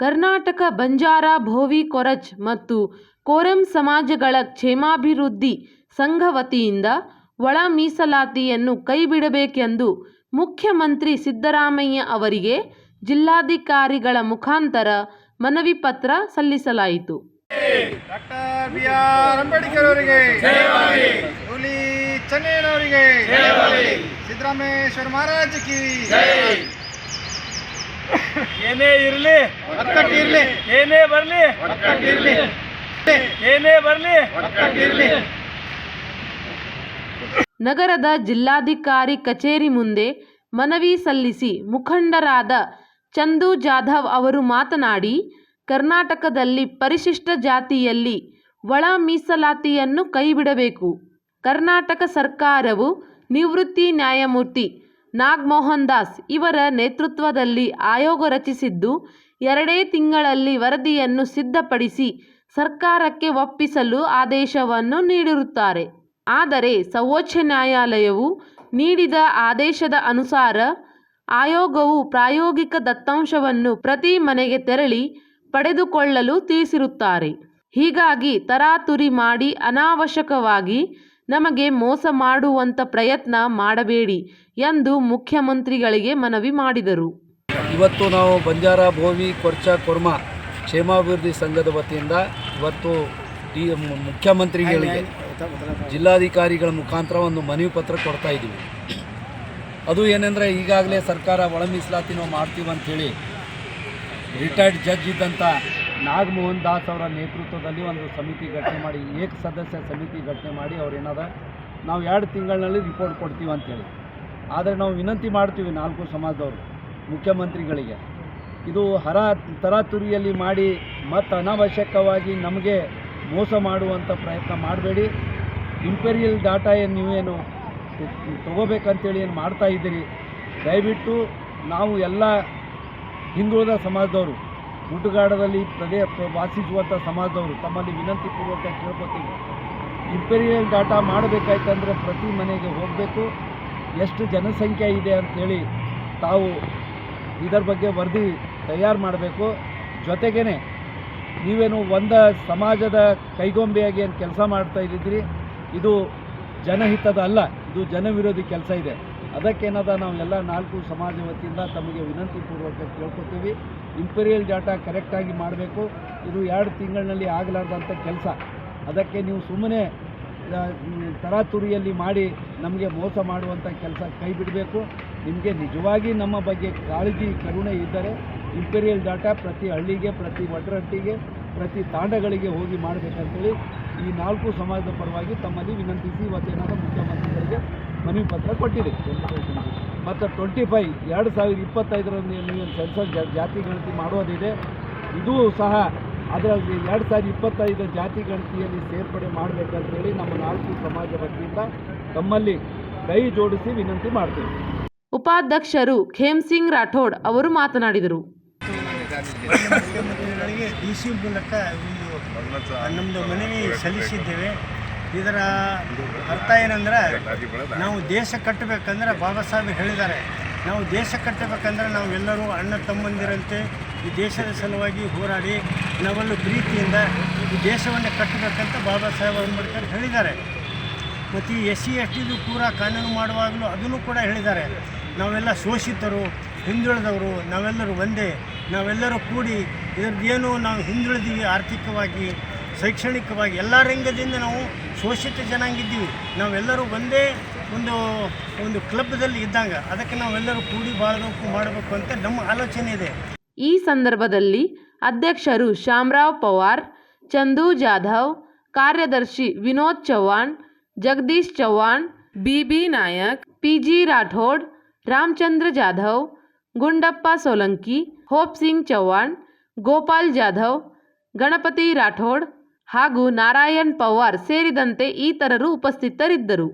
ಕರ್ನಾಟಕ ಬಂಜಾರ ಭೋವಿ ಕೊರಚ್ ಮತ್ತು ಕೋರಂ ಸಮಾಜಗಳ ಕ್ಷೇಮಾಭಿವೃದ್ಧಿ ಸಂಘ ವತಿಯಿಂದ ಒಳ ಮೀಸಲಾತಿಯನ್ನು ಕೈಬಿಡಬೇಕೆಂದು ಮುಖ್ಯಮಂತ್ರಿ ಸಿದ್ದರಾಮಯ್ಯ ಅವರಿಗೆ ಜಿಲ್ಲಾಧಿಕಾರಿಗಳ ಮುಖಾಂತರ ಮನವಿ ಪತ್ರ ಸಲ್ಲಿಸಲಾಯಿತು. ಸಿದ್ದರಾಮೇಶ್ವರ ಮಹಾರಾಜ್ ಕಿ ಏನೇ ಇರಲಿ ಇರಲಿ ಏನೇ ಬರಲಿ ಇರಲಿ ಏನೇ ಬರಲಿ. ಇರಲಿ ನಗರದ ಜಿಲ್ಲಾಧಿಕಾರಿ ಕಚೇರಿ ಮುಂದೆ ಮನವಿ ಸಲ್ಲಿಸಿ ಮುಖಂಡರಾದ ಚಂದು ಜಾಧವ್ ಅವರು ಮಾತನಾಡಿ ಕರ್ನಾಟಕದಲ್ಲಿ ಪರಿಶಿಷ್ಟ ಜಾತಿಯಲ್ಲಿ ಒಳ ಮೀಸಲಾತಿಯನ್ನು ಕೈಬಿಡಬೇಕು. ಕರ್ನಾಟಕ ಸರ್ಕಾರವು ನಿವೃತ್ತಿ ನ್ಯಾಯಮೂರ್ತಿ ನಾಗಮೋಹನ್ ದಾಸ್ ಇವರ ನೇತೃತ್ವದಲ್ಲಿ ಆಯೋಗ ರಚಿಸಿದ್ದು, ಎರಡೇ ತಿಂಗಳಲ್ಲಿ ವರದಿಯನ್ನು ಸಿದ್ಧಪಡಿಸಿ ಸರ್ಕಾರಕ್ಕೆ ಒಪ್ಪಿಸಲು ಆದೇಶವನ್ನು ನೀಡಿರುತ್ತಾರೆ. ಆದರೆ ಸರ್ವೋಚ್ಚ ನ್ಯಾಯಾಲಯವು ನೀಡಿದ ಆದೇಶದ ಅನುಸಾರ ಆಯೋಗವು ಪ್ರಾಯೋಗಿಕ ದತ್ತಾಂಶವನ್ನು ಪ್ರತಿ ಮನೆಗೆ ತೆರಳಿ ಪಡೆದುಕೊಳ್ಳಲು ತಿಳಿಸಿರುತ್ತಾರೆ. ಹೀಗಾಗಿ ತರಾತುರಿ ಮಾಡಿ ಅನಾವಶ್ಯಕವಾಗಿ ನಮಗೆ ಮೋಸ ಮಾಡುವಂಥ ಪ್ರಯತ್ನ ಮಾಡಬೇಡಿ ಎಂದು ಮುಖ್ಯಮಂತ್ರಿಗಳಿಗೆ ಮನವಿ ಮಾಡಿದರು. ಇವತ್ತು ನಾವು ಬಂಜಾರ ಭೋವಿ ಕೊರ್ಚ ಕೊರ್ಮ ಕ್ಷೇಮಾಭಿವೃದ್ಧಿ ಸಂಘದ ವತಿಯಿಂದ ಇವತ್ತು ಮು- ಮುಖ್ಯಮಂತ್ರಿಗಳಿಗೆ ಜಿಲ್ಲಾಧಿಕಾರಿಗಳ ಮುಖಾಂತರ ಒಂದು ಮನವಿ ಪತ್ರ ಕೊಡ್ತಾ ಇದ್ದೀವಿ. ಅದು ಏನೆಂದರೆ ಈಗಾಗಲೇ ಸರ್ಕಾರ ಒಳ ನಾವು ಮಾಡ್ತೀವಿ ರಿಟೈರ್ಡ್ ಜಡ್ಜ್ ಇದ್ದಂಥ ನಾಗಮೋಹನ್ ದಾಸ್ ಅವರ ನೇತೃತ್ವದಲ್ಲಿ ಒಂದು ಸಮಿತಿ ಘಟನೆ ಮಾಡಿ ಏಕ ಸದಸ್ಯ ಸಮಿತಿ ಘಟನೆ ಮಾಡಿ ಅವ್ರೇನಾದ ನಾವು ಎರಡು ತಿಂಗಳಿನಲ್ಲಿ ರಿಪೋರ್ಟ್ ಕೊಡ್ತೀವಿ ಅಂತೇಳಿ. ಆದರೆ ನಾವು ವಿನಂತಿ ಮಾಡ್ತೀವಿ ನಾಲ್ಕು ಸಮಾಜದವರು, ಮುಖ್ಯಮಂತ್ರಿಗಳಿಗೆ. ಇದು ಹರ ತರಾತುರಿಯಲ್ಲಿ ಮಾಡಿ ಮತ್ತು ಅನಾವಶ್ಯಕವಾಗಿ ನಮಗೆ ಮೋಸ ಮಾಡುವಂಥ ಪ್ರಯತ್ನ ಮಾಡಬೇಡಿ. ಇಂಪೀರಿಯಲ್ ಡಾಟಾ ಏನು ನೀವೇನು ತೊಗೋಬೇಕಂತೇಳಿ ಏನು ಮಾಡ್ತಾ ಇದ್ದೀರಿ? ದಯವಿಟ್ಟು ನಾವು ಎಲ್ಲ ಹಿಂದುಳಿದ ಸಮಾಜದವರು ಹುಟ್ಟುಗಾಡದಲ್ಲಿ ಪ್ರದೇ ಪ್ರ- ವಾಸಿಸುವಂಥ ಸಮಾಜದವರು ತಮ್ಮಲ್ಲಿ ವಿನಂತಿ ಪೂರ್ವಕ ಕೇಳ್ಕೊತೀವಿ. ಇಂಪೀರಿಯಲ್ ಡಾಟಾ ಮಾಡಬೇಕಾಯ್ತಂದರೆ ಪ್ರತಿ ಮನೆಗೆ ಹೋಗಬೇಕು. ಎಷ್ಟು ಜನಸಂಖ್ಯೆ ಇದೆ ಅಂಥೇಳಿ ತಾವು ಇದರ ಬಗ್ಗೆ ವರದಿ ತಯಾರು ಮಾಡಬೇಕು. ಜೊತೆಗೇ ನೀವೇನು ಒಂದ ಸಮಾಜದ ಕೈಗೊಂಬೆಯಾಗಿ ಏನು ಕೆಲಸ ಮಾಡ್ತಾ ಇದ್ದಿದ್ರಿ ಇದು ಜನಹಿತದ ಅಲ್ಲ, ಇದು ಜನವಿರೋಧಿ ಕೆಲಸ ಇದೆ. ಅದಕ್ಕೇನದ ನಾವು ಎಲ್ಲ ನಾಲ್ಕು ಸಮಾಜ ವತಿಯಿಂದ ತಮಗೆ ವಿನಂತಿ ಪೂರ್ವಕ ಕೇಳ್ಕೊತೀವಿ. ಇಂಪೀರಿಯಲ್ ಡಾಟಾ ಕರೆಕ್ಟಾಗಿ ಮಾಡಬೇಕು. ಇದು ಎರಡು ತಿಂಗಳಿನಲ್ಲಿ ಆಗಲಾರ್ದಂಥ ಕೆಲಸ. ಅದಕ್ಕೆ ನೀವು ಸುಮ್ಮನೆ ತರಾತುರಿಯಲ್ಲಿ ಮಾಡಿ ನಮಗೆ ಮೋಸ ಮಾಡುವಂಥ ಕೆಲಸ ಕೈ ಬಿಡಬೇಕು. ನಿಮಗೆ ನಿಜವಾಗಿ ನಮ್ಮ ಬಗ್ಗೆ ಕಾಳಜಿ, ಕರುಣೆ ಇದ್ದರೆ ಇಂಪೀರಿಯಲ್ ಡಾಟಾ ಪ್ರತಿ ಹಳ್ಳಿಗೆ, ಪ್ರತಿ ಒಡ್ರಟ್ಟಿಗೆ ಪ್ರತಿ ತಾಂಡಗಳಿಗೆ ಹೋಗಿ ಮಾಡಬೇಕಂತೇಳಿ ಈ ನಾಲ್ಕು ಸಮಾಜದ ಪರವಾಗಿ ತಮ್ಮಲ್ಲಿ ವಿನಂತಿಸಿ ಇವತ್ತೇನಾದ ಮುಖ್ಯಮಂತ್ರಿಗಳಿಗೆ ಮನವಿ ಪತ್ರ ಕೊಟ್ಟಿದೆ. ಮತ್ತು ಟ್ವೆಂಟಿ ಫೈವ್ ಎರಡು ಸಾವಿರದ ಇಪ್ಪತ್ತೈದರಲ್ಲಿ ನೀವು ಸೆನ್ಸಸ್ ಜಾತಿ ಗಣತಿ ಮಾಡೋದಿದೆ ಇದೂ ಸಹ ಅದರಲ್ಲಿ ಎರಡು ಸಾವಿರದ ಇಪ್ಪತ್ತೈದು ಜಾತಿ ಗಣತಿಯಲ್ಲಿ ಸೇರ್ಪಡೆ ಮಾಡಬೇಕಂತೇಳಿ ನಮ್ಮ ನಾಲ್ಕು ಸಮಾಜ ವತಿಯಿಂದ ತಮ್ಮಲ್ಲಿ ಕೈ ಜೋಡಿಸಿ ವಿನಂತಿ ಮಾಡ್ತೀವಿ. ಉಪಾಧ್ಯಕ್ಷರು ಖೇಮ್ ಸಿಂಗ್ ರಾಠೋಡ್ ಅವರು ಮಾತನಾಡಿದರು. ಮುಖ್ಯಮಂತ್ರಿಗಳಿಗೆ ಡಿ ಸಿ ಮೂಲಕ ಒಂದು ನಮ್ಮದು ಮನವಿ ಸಲ್ಲಿಸಿದ್ದೇವೆ. ಇದರ ಅರ್ಥ ಏನಂದ್ರೆ ನಾವು ದೇಶ ಕಟ್ಟಬೇಕಂದ್ರೆ ಬಾಬಾ ಸಾಹೇಬ್ ಹೇಳಿದ್ದಾರೆ. ನಾವು ದೇಶ ಕಟ್ಟಬೇಕಂದ್ರೆ ನಾವೆಲ್ಲರೂ ಅಣ್ಣ ತಮ್ಮಂದಿರಂತೆ ಈ ದೇಶದ ಸಲುವಾಗಿ ಹೋರಾಡಿ ನಾವೆಲ್ಲೂ ಪ್ರೀತಿಯಿಂದ ಈ ದೇಶವನ್ನು ಕಟ್ಟಬೇಕಂತ ಬಾಬಾ ಸಾಹೇಬ್ ಅಂಬೇಡ್ಕರ್ ಹೇಳಿದ್ದಾರೆ. ಮತ್ತು ಈ ಎಸ್ ಸಿ, ಎಸ್ ಟಿದು ಕೂಡ ಕಾನೂನು ಮಾಡುವಾಗಲೂ ಅದನ್ನು ಕೂಡ ಹೇಳಿದ್ದಾರೆ. ನಾವೆಲ್ಲ ಶೋಷಿತರು, ಹಿಂದುಳಿದವರು, ನಾವೆಲ್ಲರೂ ಒಂದೇ, ನಾವೆಲ್ಲರೂ ಕೂಡಿ ಇದ್ರದ್ದೇನು ನಾವು ಹಿಂದುಳಿದೀವಿ ಆರ್ಥಿಕವಾಗಿ ಶೈಕ್ಷಣಿಕವಾಗಿ ಎಲ್ಲ ರಂಗದಿಂದ ನಾವು ಶೋಷಿತ ಜನಾಂಗಿದ್ದೀವಿ. ನಾವೆಲ್ಲರೂ ಒಂದೇ ಒಂದು ಒಂದು ಕ್ಲಬ್ದಲ್ಲಿ ಇದ್ದಾಗ ಅದಕ್ಕೆ ನಾವೆಲ್ಲರೂ ಕೂಡಿ ಬಾಳಬೇಕು, ಮಾಡಬೇಕು ಅಂತ ನಮ್ಮ ಆಲೋಚನೆ ಇದೆ. ಈ ಸಂದರ್ಭದಲ್ಲಿ ಅಧ್ಯಕ್ಷರು ಶ್ಯಾಮರಾವ್ ಪವಾರ್, ಚಂದು ಜಾಧವ್, ಕಾರ್ಯದರ್ಶಿ ವಿನೋದ್ ಚೌಹಾಣ್ ಜಗದೀಶ್ ಚೌಹಾಣ್ ಬಿಬಿ ನಾಯಕ್, ಪಿಜಿ ರಾಠೋಡ್, ರಾಮಚಂದ್ರ ಜಾಧವ್, ಗುಂಡಪ್ಪ ಸೋಲಂಕಿ, ಹೋಪ್ ಸಿಂಗ್ ಚೌಹಾಣ್ ಗೋಪಾಲ್ ಜಾಧವ್, ಗಣಪತಿ ರಾಠೋಡ್ ಹಾಗೂ ನಾರಾಯಣ್ ಪವಾರ್ ಸೇರಿದಂತೆ ಇತರರು ಉಪಸ್ಥಿತರಿದ್ದರು.